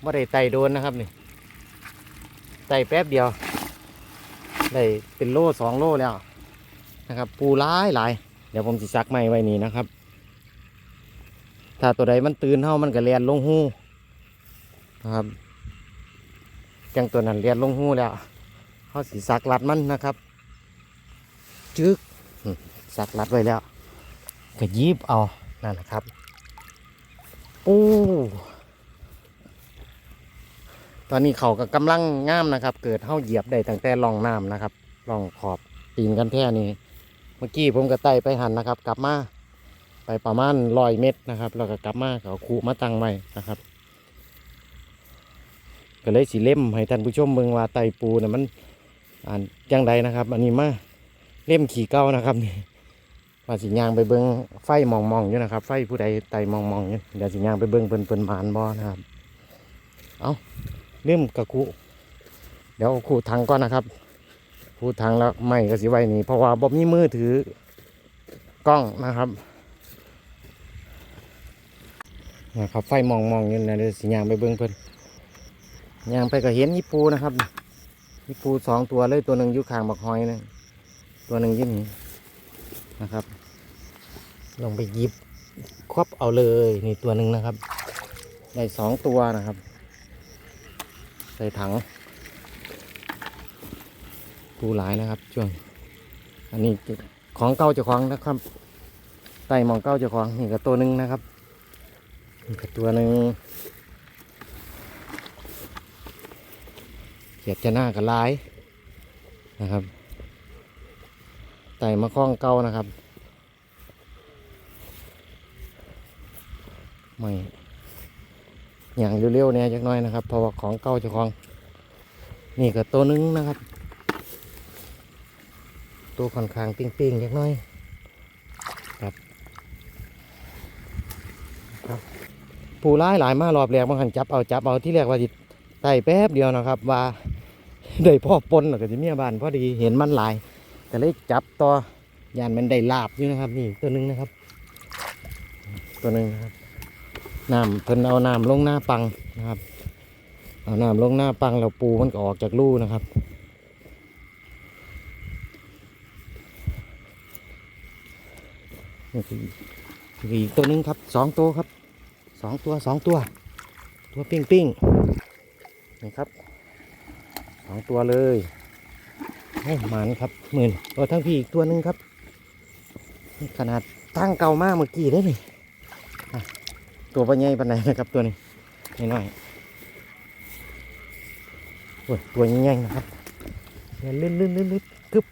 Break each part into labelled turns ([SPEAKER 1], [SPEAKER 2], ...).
[SPEAKER 1] ไม่ได้ไต่โดนนะครับนี่ไต่แป๊บเดียว ได้เป็นโล่สองโล่แล้วนะครับ ปูร้ายหลาย เดี๋ยวผมจะซักไม้ไว้นี่นะครับ ถ้าตัวใดมันตื่นเท่ามันก็เลียนลงหูนะครับจังตัวนั้นเลียนลงหูแล้วเขาสีซักรัดมันนะครับ จึกอืมซักรัดไว้แล้ว ก็ยีบเอานั่นแหละครับปู ตอนนี้เขาก็กำลังงามนะครับ เกิดเท่าเหยียบได้ตั้งแต่ล่องน้ำนะครับล่องขอบตีนกันแท่นี้เมื่อกี้ผมก็ไต่ไปหันนะครับ กลับมาไปประมาณร้อยเมตรนะครับแล้วก็กลับมาเขาคูมาตั้งไว้นะครับ ก็เลยสีเล่มให้ท่านผู้ชมเมืองว่าไตปูนะมันอ่านจังใดนะครับ อันนี้มาเล่มขี่เก้านะครับนี่ว่าสิยางไปเบิ้งไฟมองมองอยู่นะครับ ไฟผู้ใดไตมองมองอยู่เดี๋ยวสิยางไปเบิ้งเปิ้นเปิ้นหมานบ่นะครับ เอา ล่มกระคุเดี๋ยวคูถังก่อนนะครับคูถังแล้วไม่ก็สิไว้นี่เพราะว่าบ่มีมือถือกล้องนะครับนะครับไฟมองมองๆอยู่นะเดี๋ยวสิยางไปเบิ้งเพิ่นย่างไปก็เห็นญี่ปูนะครับญี่ปูสองตัวเลยตัวหนึ่งอยู่ข้างบักหอยนะตัวหนึ่งยืนนี่นะครับ ลงไปหยิบครอบเอาเลยนี่ตัวหนึ่งนะครับได้สองตัวนะครับ ใส่ถังปูหลายนะครับช่วง อันนี้ของเก่าเจ้าของนะครับไต่หมองเก่าเจ้าของนี่ก็ตัวหนึ่งนะครับนี่ก็ตัวหนึ่งเขียดจะหน้ากับลายนะครับไต่มาคล้องเก่านะครับไม่ อย่างเร็วๆเนี่ยจักน้อยนะครับเพราะว่าของเก่าเจะคลอง นี่ก็ตัวหนึงนะครับ ตัวค่อนข้างปิ้งๆจักน้อยครับครับปูร้ายหลายมารอบแรกบางหันจับเอาจับเอาที่แรกว่าจิไต่แป๊บเดียวนะครับ ว่าได้พ่อปนแล้วก็จะเมียบ้านพอดีเห็นมันหลายก็เลยจับต่อยานมันได้ลาบอยู่นะครับ นี่ตัวหนึ่งนะครับ ตัวหนึ่งนะครับ น้ำเพิ่นเอาน้ำลงหน้าปังนะครับ เอาน้ำลงหน้าปังแล้วปูมันก็ออกจากรูนะครับ อีกตัวหนึงครับสองตัวครับสองตัวสองตัว ตัวปิ้งปิ้งนี่ครับสองตัวเลยโอ้หมันครับหมื่นตัวทั้งพี่อีกตัวหนึ่งครับ ขนาดตั้งเก่ามากเมื่อกี้ได้นี่อะ ตัวปัญญปันไหนนะครับตัวนี้นี่น้อยโอ้ยตัวใหญ่ๆนะครับเลื่นลื่นลื่นลื่นกึบ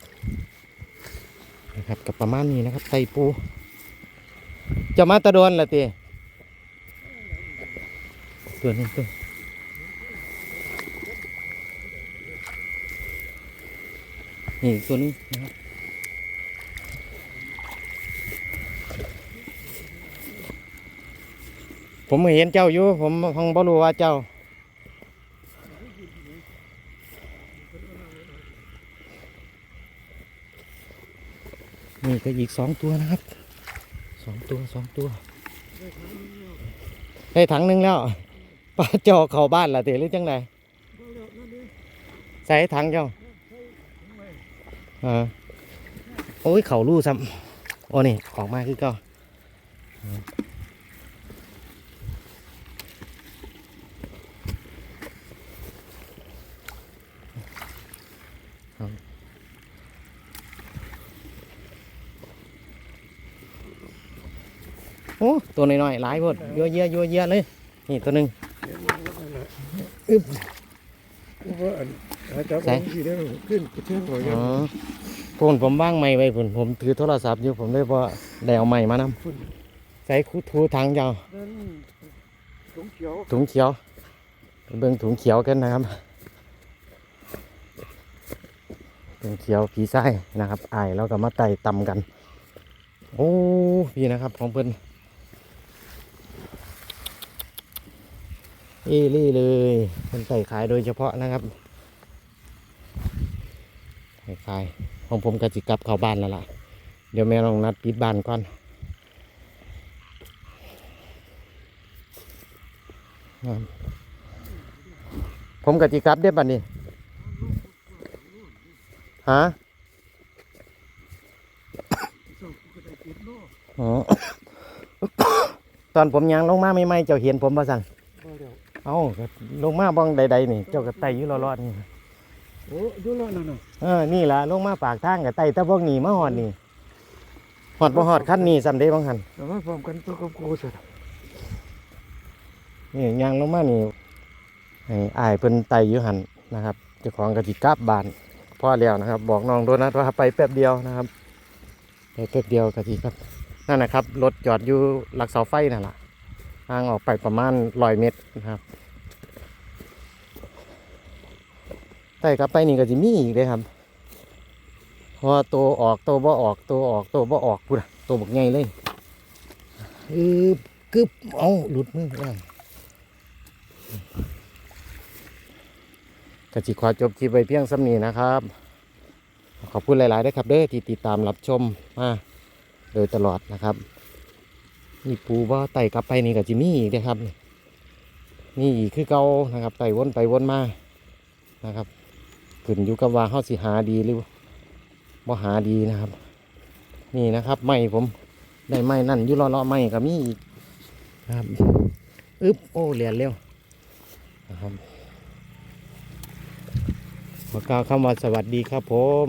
[SPEAKER 1] นะครับกับประมาณนี้นะครับไตปู จะมาตะโดนละตีตัวนี้ตัวนี่ตัวนี้นะครับ ผมเห็นเจ้าอยู่ ผมพังบ่รู้ว่าเจ้า นี่ก็อีกสองตัวนะครับสองตัวสองตัวได้ถังหนึงแล้วป้าเจาเข้าบ้านละเตหรือจังไดใส่ถังเจ้าเออโอ้ยเขาลู่ซ้ำโอ้นี่ออกมาคือเก็ โอ้ตัวน้อยๆหลายพดยัวเยียยัวเยียเลย นี่ตัวหนึ่ง
[SPEAKER 2] ว่าอันอาจารย์ของที่ได้ขึ้นกระเทือนหัว
[SPEAKER 1] อ๋อพูนผมว่างไม้ไว้ผมผมถือโทรศัพท์อยู่ผมเลยว่าได้เอาไม้มานำใส่คูทูถังเจ้า
[SPEAKER 2] นั่นถุงเขียว
[SPEAKER 1] ถุงเขียวไปเบิ่งถุงเขียวกันนะครับถุงเขียวผีไส้นะครับอายแล้วก็มาไต่ตำกัน โอ้พี่นะครับของเพิ่น เอรี่เลยเพิ่นใส่ขายโดยเฉพาะนะครับใส่ขายของผมกะจิกลับเข้าบ้านแล้วล่ะ เดี๋ยวแม่ลองนัดปิดบ้านก่อนผมกับจีกลับเด้บัดนี้ฮะตอนผมยังลงมาใหม่เจ้าเห็นผมบ่สั่น
[SPEAKER 2] เดี๋ยว
[SPEAKER 1] เอ้าก็ลงมาบ้องใดๆนี่ เจ้าก็ไต่อยู่รอดๆนี่
[SPEAKER 2] โอ้ดูแล้วนั่นน่ะ
[SPEAKER 1] เออนี่ล่ะลงมาปากทางกับไต่แตะพวกนี้มาหอดนี่หอดบ่หอดขั้นนี้ซ้ำเด้บางหัน
[SPEAKER 2] แต่ว่าพร้อมกันตัวกับกูสุด
[SPEAKER 1] นี่ยางลงมานี่ให้อายเพิ่นไต่อยู่หันนะครับเจ้าของกะจิกลับบ้านพอแล้วนะครับ บอกน้องโดนัทว่าไปแป๊บเดียวนะครับไปแป๊บเดียวกะจิครับนั่นนะครับรถจอดอยู่หลักเสาไฟนั่นแหละ ห่างออกไปประมาณร้อยเมตรนะครับไต่กลับไปนี่ก็จะมีอีกเลยครับเพอตัวออกตัวบ่ออกตัวออกตัวบ่ออกพูดอะตัวบักใหญ่เลยอืบกึบเอาหลุดมือได้กจิขอจบคลิปไว้เพียงสำนีนะครับ ขอบคุณหลายๆด้วยครับเด้อที่ติดตามรับชมมาโดยตลอดนะครับ นี่ปูว่าไต่กลับไปนี่ก็จิมีอีกนะครับ นี่อีกคือเก่านะครับไต่วนไปวนมานะครับขึ้นอยู่กับว่าเขาสิหาดีหรือบ่หาดีนะครับ นี่นะครับไม้ผมได้ไม้นั่นอยู่รอๆไม้ก็มีอีกนะครับอึ๊บโอ้เหรียญเร็วนะครับขอกล่าวคำว่าสวัสดีครับผม